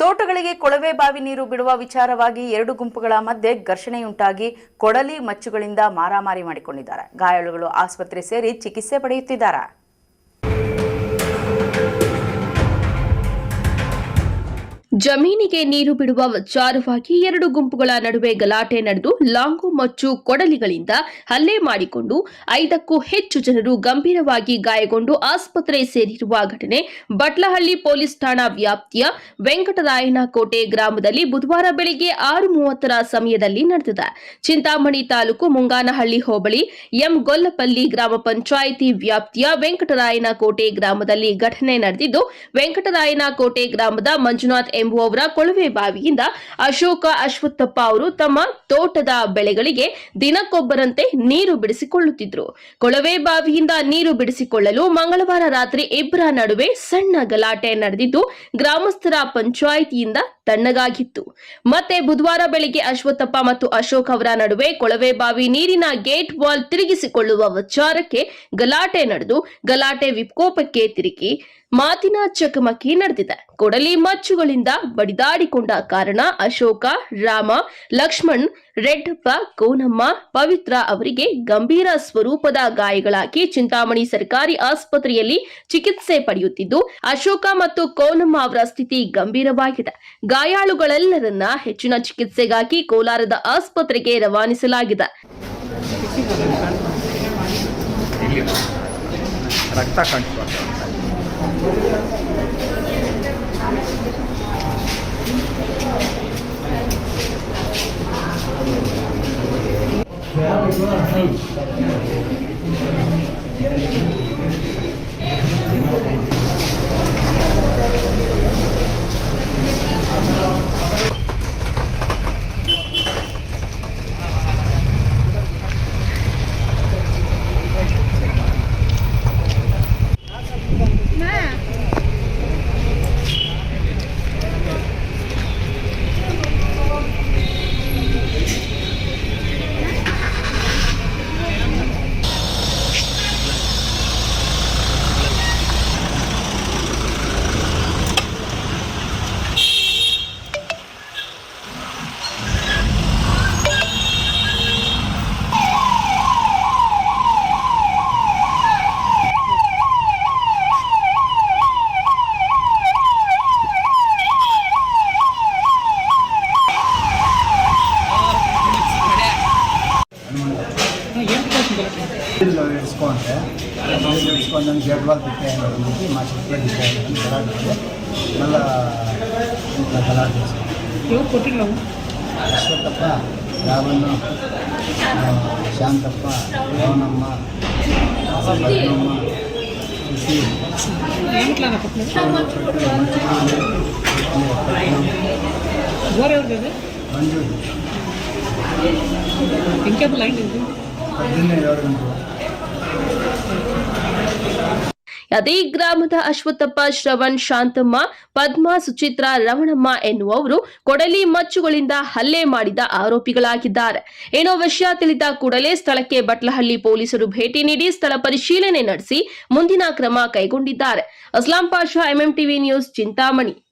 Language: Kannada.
ತೋಟಗಳಿಗೆ ಕೊಳವೆ ಬಾವಿ ನೀರು ಬಿಡುವ ವಿಚಾರವಾಗಿ ಎರಡು ಗುಂಪುಗಳ ಮಧ್ಯೆ ಘರ್ಷಣೆಯುಂಟಾಗಿ ಕೊಡಲಿ ಮಚ್ಚುಗಳಿಂದ ಮಾರಾಮಾರಿ ಮಾಡಿಕೊಂಡಿದ್ದಾರೆ. ಗಾಯಾಳುಗಳು ಆಸ್ಪತ್ರೆ ಸೇರಿ ಚಿಕಿತ್ಸೆ ಪಡೆಯುತ್ತಿದ್ದಾರೆ. ಜಮೀನಿಗೆ ನೀರು ಬಿಡುವ ವಿಚಾರವಾಗಿ ಎರಡು ಗುಂಪುಗಳ ನಡುವೆ ಗಲಾಟೆ ನಡೆದು ಲಾಂಗು ಮಚ್ಚು ಕೊಡಲಿಗಳಿಂದ ಹಲ್ಲೆ ಮಾಡಿಕೊಂಡು ಐದಕ್ಕೂ ಹೆಚ್ಚು ಜನರು ಗಂಭೀರವಾಗಿ ಗಾಯಗೊಂಡು ಆಸ್ಪತ್ರೆ ಸೇರಿರುವ ಘಟನೆ ಬಟ್ಲಹಳ್ಳಿ ಪೊಲೀಸ್ ಠಾಣಾ ವ್ಯಾಪ್ತಿಯ ವೆಂಕಟರಾಯನ ಕೋಟೆ ಗ್ರಾಮದಲ್ಲಿ ಬುಧವಾರ ಬೆಳಿಗ್ಗೆ ಆರು ಮೂವತ್ತರ ಸಮಯದಲ್ಲಿ ನಡೆದಿದೆ. ಚಿಂತಾಮಣಿ ತಾಲೂಕು ಮುಂಗಾನಹಳ್ಳಿ ಹೋಬಳಿ ಎಂ ಗೊಲ್ಲಪಲ್ಲಿ ಗ್ರಾಮ ಪಂಚಾಯಿತಿ ವ್ಯಾಪ್ತಿಯ ವೆಂಕಟರಾಯನ ಕೋಟೆ ಗ್ರಾಮದಲ್ಲಿ ಘಟನೆ ನಡೆದಿದ್ದು ವೆಂಕಟರಾಯನ ಕೋಟೆ ಗ್ರಾಮದ ಮಂಜುನಾಥ್ ಎಂಬುವವರ ಕೊಳವೆ ಬಾವಿಯಿಂದ ಅಶೋಕ ಅಶ್ವತ್ಥಪ್ಪ ಅವರು ತಮ್ಮ ತೋಟದ ಬೆಳೆಗಳಿಗೆ ದಿನಕ್ಕೊಬ್ಬರಂತೆ ನೀರು ಬಿಡಿಸಿಕೊಳ್ಳುತ್ತಿದ್ರು ಕೊಳವೆ ಬಾವಿಯಿಂದ ನೀರು ಬಿಡಿಸಿಕೊಳ್ಳಲು ಮಂಗಳವಾರ ರಾತ್ರಿ ಇಬ್ಬರ ನಡುವೆ ಸಣ್ಣ ಗಲಾಟೆ ನಡೆದಿದ್ದು, ಗ್ರಾಮಸ್ಥರ ಪಂಚಾಯಿತಿಯಿಂದ ತಣ್ಣಗಾಗಿತ್ತು. ಮತ್ತೆ ಬುಧವಾರ ಬೆಳಿಗ್ಗೆ ಅಶ್ವತ್ಥಪ್ಪ ಮತ್ತು ಅಶೋಕ್ ಅವರ ನಡುವೆ ಕೊಳವೆ ಬಾವಿ ನೀರಿನ ಗೇಟ್ ವಾಲ್ ತಿರುಗಿಸಿಕೊಳ್ಳುವ ವಿಚಾರಕ್ಕೆ ಗಲಾಟೆ ನಡೆದು, ಗಲಾಟೆ ವಿಕೋಪಕ್ಕೆ ತಿರುಗಿ ಮಾತಿನ ಚಕಮಕಿ ನಡೆದಿದೆ. ಕೊಡಲಿ ಮಚ್ಚುಗಳಿಂದ ಬಡಿದಾಡಿಕೊಂಡ ಕಾರಣ ಅಶೋಕ, ರಾಮ, ಲಕ್ಷ್ಮಣ್, ರೆಡ್ಡಪ್ಪ, ಕೋನಮ್ಮ, ಪವಿತ್ರ ಅವರಿಗೆ ಗಂಭೀರ ಸ್ವರೂಪದ ಗಾಯಗಳಾಗಿ ಚಿಂತಾಮಣಿ ಸರ್ಕಾರಿ ಆಸ್ಪತ್ರೆಯಲ್ಲಿ ಚಿಕಿತ್ಸೆ ಪಡೆಯುತ್ತಿದ್ದು, ಅಶೋಕ ಮತ್ತು ಕೋನಮ್ಮ ಅವರ ಸ್ಥಿತಿ ಗಂಭೀರವಾಗಿದೆ. ಗಾಯಾಳುಗಳೆಲ್ಲರನ್ನ ಹೆಚ್ಚಿನ ಚಿಕಿತ್ಸೆಗಾಗಿ ಕೋಲಾರದ ಆಸ್ಪತ್ರೆಗೆ ರವಾನಿಸಲಾಗಿದೆ. ರಕ್ತ శిష్యులు తెలుసుకో అంటే తెలుసుకోండి జడ్వాల్ పెట్టాయని అడిగి మా శిష్యులు పెట్టాయని గలాడితే మళ్ళీ ఇట్లా గలాట్ చేస్తాం పుట్టినాము అశ్వతప్ప రావణ శాంతప్ప భవనమ్మ భద్రమ్మ మంజు ఇంకేమో లైన్ ಅದೇ ಗ್ರಾಮದ ಅಶ್ವತ್ಥಪ್ಪ, ಶ್ರವಣ್, ಶಾಂತಮ್ಮ, ಪದ್ಮ, ಸುಚಿತ್ರ, ರಮಣಮ್ಮ ಎನ್ನುವವರು ಕೊಡಲಿ ಮಚ್ಚುಗಳಿಂದ ಹಲ್ಲೆ ಮಾಡಿದ ಆರೋಪಿಗಳಾಗಿದ್ದಾರೆ. ಏನೋ ವಿಷಯ ತಿಳಿದ ಕೂಡಲೇ ಸ್ಥಳಕ್ಕೆ ಬಟ್ಲಹಳ್ಳಿ ಪೊಲೀಸರು ಭೇಟಿ ನೀಡಿ ಸ್ಥಳ ಪರಿಶೀಲನೆ ನಡೆಸಿ ಮುಂದಿನ ಕ್ರಮ ಕೈಗೊಂಡಿದ್ದಾರೆ. Aslam Pasha, MMTV news, Chintamani.